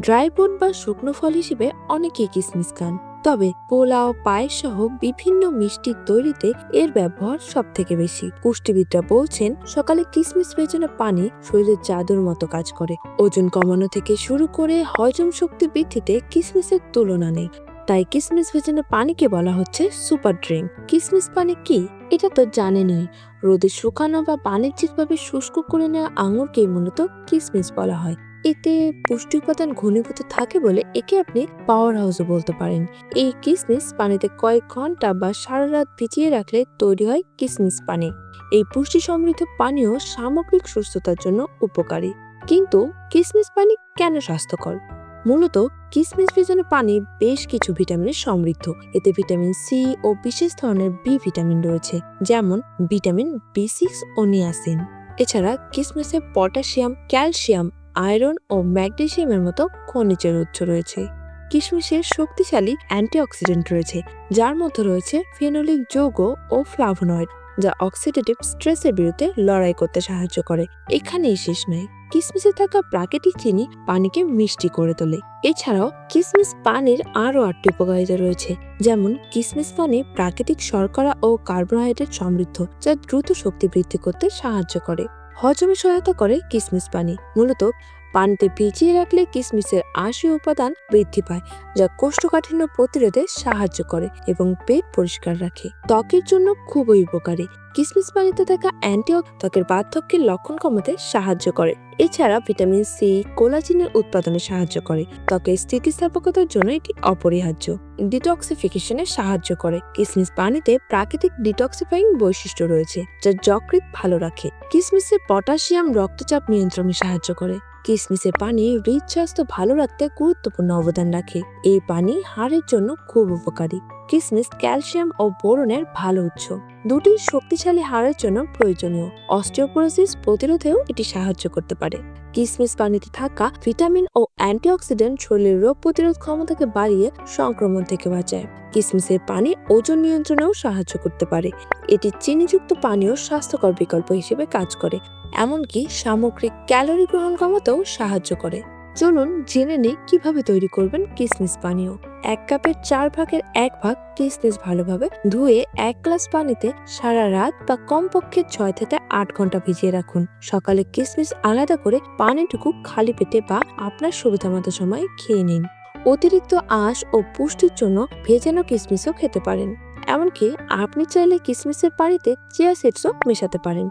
Dry fruit বা শুকনো ফল হিসেবে অনেকেই কিসমিস খান। তবে পোলাও, পায়েস সহ বিভিন্ন মিষ্টির তৈরিতে এর ব্যবহার সব থেকে বেশি। পুষ্টিবিদরা বলছেন, সকালে কিসমিস ভেজানো পানি শরীরের জাদুর মতো কাজ করে। ওজন কমানো থেকে শুরু করে হজম শক্তি বৃদ্ধিতে কিসমিসের তুলনা নেই। তাই কিসমিস ভেজানো পানিকে বলা হচ্ছে সুপার ড্রিঙ্ক। কিসমিস পানি কি? এটা তো জানেনই রোদে শুকানো বা বাণিজ্যিকভাবে শুষ্ক করে নেওয়া আঙুরকেই মূলত কিসমিস বলা হয়। এতে পুষ্টি উপাদান ঘনীভূত থাকে বলে একে আপনি পাওয়ার হাউসও বলতে পারেন। এই কিসমিস পানিতে কয়েক ঘণ্টা বা সারা রাত ভিজিয়ে রাখলে তৈরি হয় কিসমিস পানি। এই পুষ্টি সমৃদ্ধ পানীয় সামগ্রিক সুস্থতার জন্য উপকারী। কিন্তু কিসমিস পানি কেন স্বাস্থ্যকর? মূলত কিসমিস ভেজানো পানি বেশ কিছু ভিটামিনে সমৃদ্ধ। এতে ভিটামিন সি ও বিশেষ ধরনের বি ভিটামিন রয়েছে, যেমন ভিটামিন বি সিক্স ও নিয়াসিন। এছাড়া কিসমিসে পটাশিয়াম, ক্যালসিয়াম আয়রন ও ম্যাগনেসিয়ামের মতো খনিজের উৎস রয়েছে। কিশমিশের শক্তিশালী অ্যান্টিঅক্সিডেন্ট রয়েছে, যার মধ্যে রয়েছে ফেনোলিক যৌগ ও ফ্লাভোনয়েড, যা অক্সিডেটিভ স্ট্রেসের বিরুদ্ধে লড়াই করতে সাহায্য করে। এখানেই শেষ নয় কিসমিসে থাকা প্রাকৃতিক চিনি পানিকে মিষ্টি করে তোলে। এছাড়াও কিসমিস পানির আরও আটটি উপকারিতা রয়েছে, যেমন কিসমিস পানি প্রাকৃতিক শর্করা ও কার্বোহাইড্রেট সমৃদ্ধ, যা দ্রুত শক্তি বৃদ্ধি করতে সাহায্য করে। হজমে সহায়তা করে কিসমিস পানি মূলত পানিতে ভিজিয়ে রাখলে কিসমিসের আশি উপাদান বৃদ্ধি পায়, যা কোষ্ঠকাঠিন্য প্রতিরোধে সাহায্য করে এবং পেট পরিষ্কার রাখে। ত্বকের জন্য খুবই উপকারী। কিসমিস পানিতে থাকা অ্যান্টি ত্বকের বার্ধক্যের লক্ষণ কমাতে সাহায্য করে। এছাড়া ভিটামিন সি, কোলাজিনের উৎপাদনে সাহায্য করে। ত্বকের স্থিতিস্থাপকতার জন্য এটি অপরিহার্য। ডিটক্সিফিকেশনে সাহায্য করে। কিসমিস পানিতে প্রাকৃতিক ডিটক্সিফাইং বৈশিষ্ট্য রয়েছে, যা যকৃত ভালো রাখে। কিসমিসে পটাশিয়াম রক্তচাপ নিয়ন্ত্রণে সাহায্য করে। কিসমিসের পানি হৃদস্বাস্থ্য ভালো রাখতে গুরুত্বপূর্ণ অবদান রাখে। এই পানি হাড়ের জন্য খুব উপকারী। কিসমিস ক্যালসিয়াম ও বোরনের ভালো উৎস। দুটি শক্তিশালী হাড়ের জন্য প্রয়োজনীয়। অস্টিওপোরোসিস প্রতিরোধেও এটি সাহায্য করতে পারে। কিসমিস পানিতে থাকা ভিটামিন ও অ্যান্টিঅক্সিডেন্ট শরীরের রোগ প্রতিরোধ ক্ষমতাকে বাড়িয়ে সংক্রমণ থেকে বাঁচায়। কিসমিসের পানি ওজন নিয়ন্ত্রণেও সাহায্য করতে পারে। এটি চিনিযুক্ত পানীয় স্বাস্থ্যকর বিকল্প হিসেবে কাজ করে, এমনকি সামগ্রিক ক্যালোরি গ্রহণ কমাতেও সাহায্য করে। চলুন জেনে নিই কীভাবে তৈরি করবেন কিসমিস পানীয়। এক কাপের চার ভাগের এক ভাগ কিসমিস ভালোভাবে ধুয়ে এক গ্লাস পানিতে সারা রাত বা কমপক্ষে ছয় থেকে আট ঘণ্টা ভিজিয়ে রাখুন। সকালে কিসমিস আলাদা করে পানিটুকু খালি পেটে বা আপনার সুবিধা মতো সময় খেয়ে নিন। অতিরিক্ত আঁশ ও পুষ্টির জন্য ভেজানো কিসমিসও খেতে পারেন। এমনকি আপনি চাইলে কিসমিসের পানিতে চিয়া সিডসও মেশাতে পারেন।